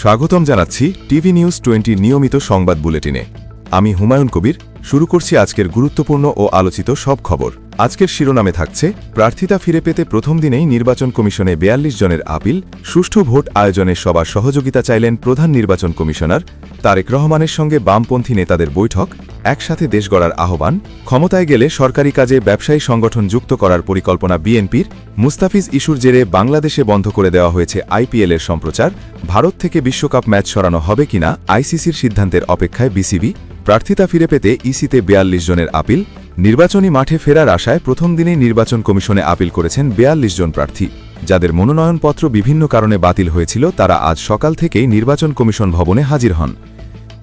স্বাগতম জানাচ্ছি TV news twenty নিয়মিত সংবাদ বুলেটিনে। আমি হুমায়ুন কবির শুরু করছি আজকের গুরুত্বপূর্ণ ও আলোচিত সব খবর। আজকের শিরোনামে থাকছে, প্রার্থিতা ফিরে পেতে প্রথম দিনেই নির্বাচন কমিশনে বেয়াল্লিশ জনের আপিল, সুষ্ঠু ভোট আয়োজনে সবার সহযোগিতা চাইলেন প্রধান নির্বাচন কমিশনার তারেক রহমানের সঙ্গে বামপন্থী নেতাদের বৈঠক, একসাথে দেশ গড়ার আহ্বান, ক্ষমতায় গেলে সরকারি কাজে ব্যবসায়ী সংগঠন যুক্ত করার পরিকল্পনা বিএনপির, মুস্তাফিজ ইস্যুর জেরে বাংলাদেশে বন্ধ করে দেওয়া হয়েছে আইপিএল এর সম্প্রচার, ভারত থেকে বিশ্বকাপ ম্যাচ সরানো হবে কিনা আইসিসির সিদ্ধান্তের অপেক্ষায় বিসিবি, প্রার্থিতা ফিরে পেতে ইসিতে বেয়াল্লিশ জনের আপিল, নির্বাচনী মাঠে ফেরার আশায় প্রথম দিনেই নির্বাচন কমিশনে আপিল করেছেন বেয়াল্লিশ জন প্রার্থী। যাদের মনোনয়নপত্র বিভিন্ন কারণে বাতিল হয়েছিল, তারা আজ সকাল থেকেই নির্বাচন কমিশন ভবনে হাজির হন।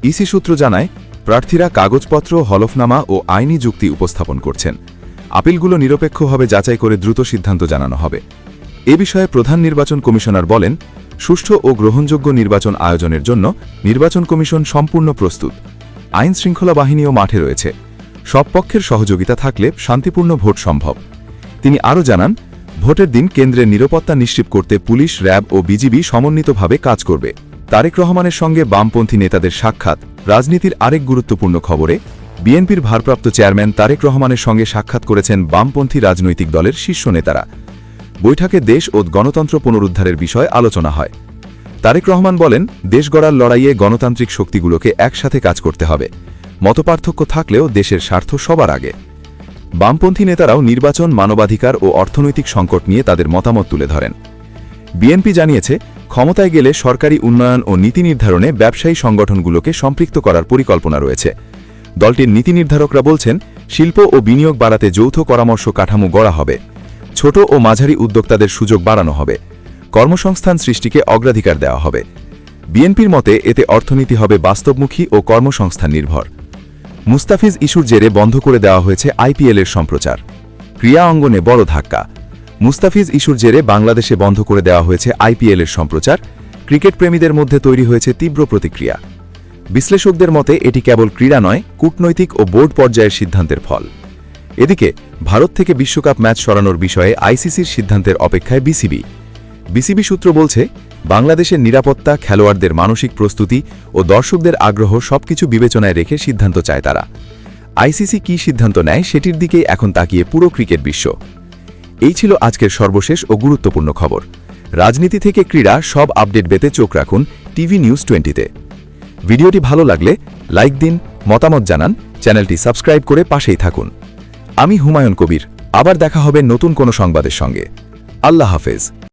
ইসি সূত্র জানায়, প্রার্থীরা কাগজপত্র, হলফনামা ও আইনি যুক্তি উপস্থাপন করছেন। আপিলগুলো নিরপেক্ষভাবে যাচাই করে দ্রুত সিদ্ধান্ত জানানো হবে। এ বিষয়ে প্রধান নির্বাচন কমিশনার বলেন, সুষ্ঠু ও গ্রহণযোগ্য নির্বাচন আয়োজনের জন্য নির্বাচন কমিশন সম্পূর্ণ প্রস্তুত। আইন শৃঙ্খলা বাহিনীও মাঠে রয়েছে। সব পক্ষের সহযোগিতা থাকলে শান্তিপূর্ণ ভোট সম্ভব। তিনি আরও জানান, ভোটের দিন কেন্দ্রের নিরাপত্তা নিশ্চিত করতে পুলিশ, র্যাব ও বিজিবি সমন্বিতভাবে কাজ করবে। তারেক রহমানের সঙ্গে বামপন্থী নেতাদের সাক্ষাৎ, রাজনীতির আরেক গুরুত্বপূর্ণ খবরে, বিএনপির ভারপ্রাপ্ত চেয়ারম্যান তারেক রহমানের সঙ্গে সাক্ষাৎ করেছেন বামপন্থী রাজনৈতিক দলের শীর্ষ নেতারা। বৈঠকে দেশ ও গণতন্ত্র পুনরুদ্ধারের বিষয়ে আলোচনা হয়। তারেক রহমান বলেন, দেশ গড়ার লড়াইয়ে গণতান্ত্রিক শক্তিগুলোকে একসাথে কাজ করতে হবে। মতপার্থক্য থাকলেও দেশের স্বার্থ সবার আগে। বামপন্থী নেতারাও নির্বাচন, মানবাধিকার ও অর্থনৈতিক সংকট নিয়ে তাদের মতামত তুলে ধরেন। বিএনপি জানিয়েছে, ক্ষমতায় গেলে সরকারি উন্নয়ন ও নীতি নির্ধারণে ব্যবসায়ী সংগঠনগুলোকে সম্পৃক্ত করার পরিকল্পনা রয়েছে। দলটির নীতি নির্ধারকরা বলছেন, শিল্প ও বিনিয়োগ বাড়াতে যৌথ পরামর্শ কাঠামো গড়া হবে। ছোট ও মাঝারি উদ্যোক্তাদের সুযোগ বাড়ানো হবে। কর্মসংস্থান সৃষ্টিকে অগ্রাধিকার দেওয়া হবে। বিএনপির মতে এতে অর্থনীতি হবে বাস্তবমুখী ও কর্মসংস্থান নির্ভর। মুস্তাফিজ ইস্যুর জেরে বন্ধ করে দেওয়া হয়েছে আইপিএলের সম্প্রচার। ক্রিয়া অঙ্গনে বড় ধাক্কা। মুস্তাফিজ ইস্যুর জেরে বাংলাদেশে বন্ধ করে দেওয়া হয়েছে আইপিএলের সম্প্রচার। ক্রিকেট প্রেমীদের মধ্যে তৈরি হয়েছে তীব্র প্রতিক্রিয়া। বিশ্লেষকদের মতে এটি কেবল ক্রীড়া নয়, কূটনৈতিক ও বোর্ড পর্যায়ের সিদ্ধান্তের ফল। এদিকে, ভারত থেকে বিশ্বকাপ ম্যাচ সরানোর বিষয়ে আইসিসির সিদ্ধান্তের অপেক্ষায় বিসিবি। বিসিবি সূত্র বলছে, বাংলাদেশের নিরাপত্তা, খেলোয়াড়দের মানসিক প্রস্তুতি ও দর্শকদের আগ্রহ সবকিছু বিবেচনায় রেখে সিদ্ধান্ত চায় তারা। আইসিসি কি সিদ্ধান্ত নেয় সেটির দিকেই এখন তাকিয়ে পুরো ক্রিকেট বিশ্ব। এই ছিল আজকের সর্বশেষ ও গুরুত্বপূর্ণ খবর। রাজনীতি থেকে ক্রীড়া সব আপডেট পেতে চোখ রাখুন টিভি নিউজ টোয়েন্টিতে। ভিডিওটি ভালো লাগলে লাইক দিন, মতামত জানান, চ্যানেলটি সাবস্ক্রাইব করে পাশেই থাকুন। আমি হুমায়ুন কবির, আবার দেখা হবে নতুন কোনো সংবাদের সঙ্গে। আল্লাহ হাফেজ।